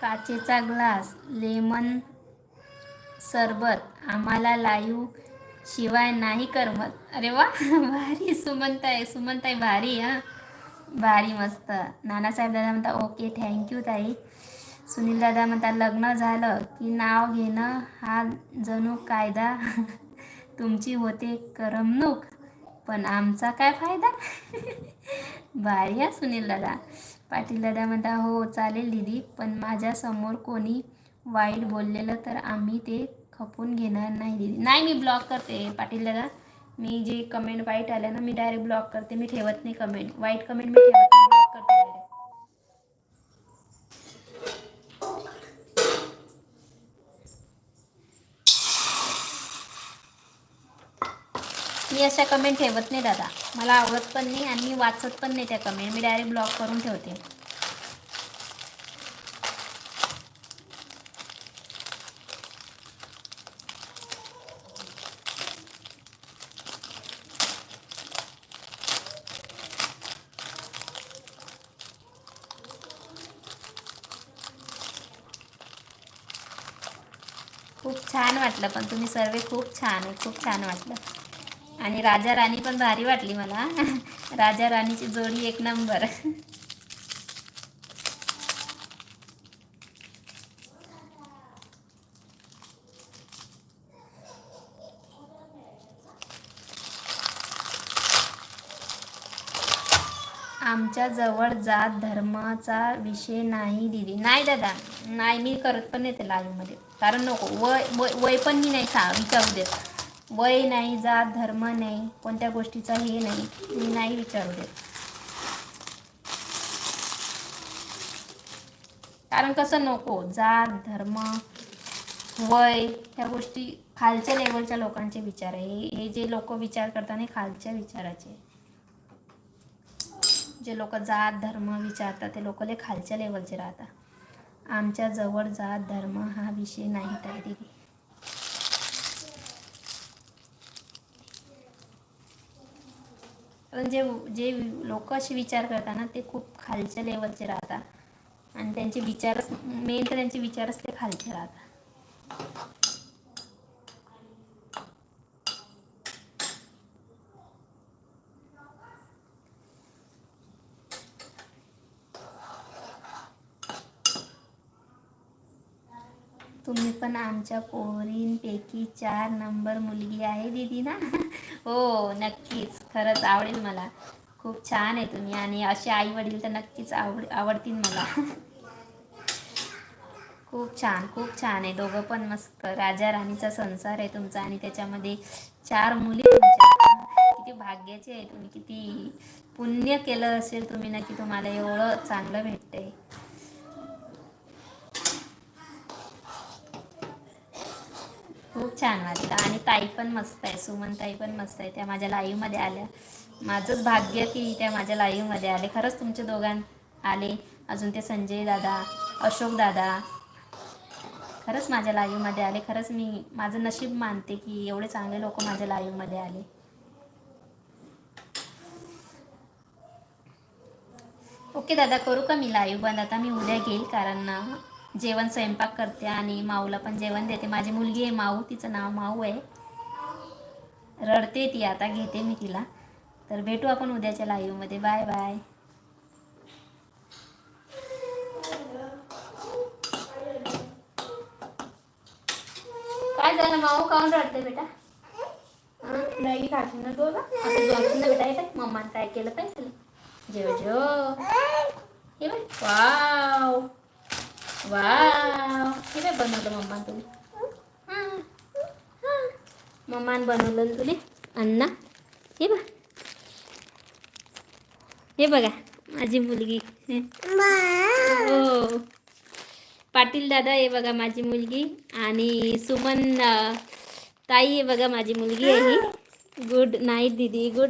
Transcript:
काचेचा glass lemon सरबत आम्हाला लाईव्ह शिवाय नाही करमत. अरे वा भारी. सुमनताई सुमनताई भारी हां. भारी मस्त. नानासाहेब दादा म्हणता ओके थँक्यू ताई. सुनील दादा म्हणतात लग्न झालं की नाव घेणं हा जणू कायदा. तुमची होते करमणूक पण आमचा काय फायदा? भारी हा सुनील दादा. पाटील दादा म्हणता हो चालेल दिदी पण माझ्यासमोर कोणी वाईट बोललेलं तर आम्ही ते खपून घेणार नाही दिदी. नाही मी ब्लॉक करते पाटील दादा. मी जे कमेंट वाईट आल्या ना मी डायरेक्ट ब्लॉक करते. मी ठेवत नाही कमेंट वाईट कमेंट मी ठेवत नाही ब्लॉक करते direct. मी अशा कमेंट ठेवत नाही दादा. मला आवडत पण नाही आणि मी वाचत पण नाही त्या कमेंट मी डायरेक्ट ब्लॉक करून ठेवते. खूप छान वाटलं पण. तुम्ही सर्व खूप छान आहे. खूप छान वाटलं. आणि राजा राणी पण भारी वाटली मला. राजा राणीची जोडी एक नंबर. आमच्या जवळ जात धर्माचा विषय नाही दिली नाही दादा नाही मी करत पण नाही ते लाईव्हमध्ये कारण नको वय वय वय पण मी नाही सा विचारू देत. वय नाही जात धर्म नाही कोणत्या गोष्टीचा हे नाही मी नाही विचारू देत. कारण कसं नको जात धर्म वय ह्या गोष्टी खालच्या लेवलच्या लोकांचे विचार आहे. हे हे जे लोक विचार करतात हे खालच्या विचाराचे. जे लोक जात धर्म विचारतात ते लोक लय खालच्या लेवलचे राहतात. आमच्या जवळ जात धर्म हा विषय नाही तर दिदी. कारण जे जे लोक असे विचार करतात ना ते खूप खालच्या लेवलचे राहतात. आणि त्यांचे विचारच मेन तर त्यांचे विचारच ते खालचे राहतात. तुम्ही पण आमच्या पोरींपैकी चार नंबर मुलगी आहे दीदी ना? हो नक्कीच. खरंच आवडेल मला. खूप छान आहे तुम्ही आणि असे आई वडील तर नक्कीच आवड आवडतील मला. खूप छान खूप छान आहे. दोघं पण मस्त. राजा राणीचा संसार आहे तुमचा आणि त्याच्यामध्ये चार मुली तुमच्या म्हणजे किती भाग्याचे आहे. तुम्ही किती पुण्य केलं असेल तुम्ही ना की तुम्हाला एवढं चांगलं भेटतंय. खूप छान वाटतं. आणि ताई पण मस्त आहे सुमन ताई पण मस्त आहे त्या माझ्या लाईव्हमध्ये आल्या. माझंच भाग्य की त्या माझ्या लाईव्हमध्ये आले. खरंच तुमचे दोघां आले. अजून ते संजय दादा अशोक दादा. खरंच माझ्या लाईव्हमध्ये आले. खरंच मी माझं नशीब मानते की एवढे चांगले लोक माझ्या लाईव्हमध्ये आले. ओके दादा करू का मी लाईव्ह बंद? आता मी उद्या घेईल कारण जेवण स्वयंपाक करते आणि माऊला पण जेवण देते. माझी मुलगी आहे माऊ तिचं नाव माऊ आहे. रडते ती आता घेते मी तिला. तर भेटू आपण उद्याच्या लाईव्हमध्ये बाय बाय काय झालं माऊ? काऊन रडते बेटा? हां नाही ना तू आता बेटा येतात काय केलं पाहिजे? जेव जेव हे बाय वाव वाव. हे काय बनवलं मम्मा तुम्ही? मम्मान बनवलं ना तुले? अण्णा. हे बघ. हे बघा माझी मुलगी. हो. पाटील दादा हे बघा माझी मुलगी. आणि सुमन ताई हे बघा माझी मुलगी आहे गुड नाईट दीदी. गुड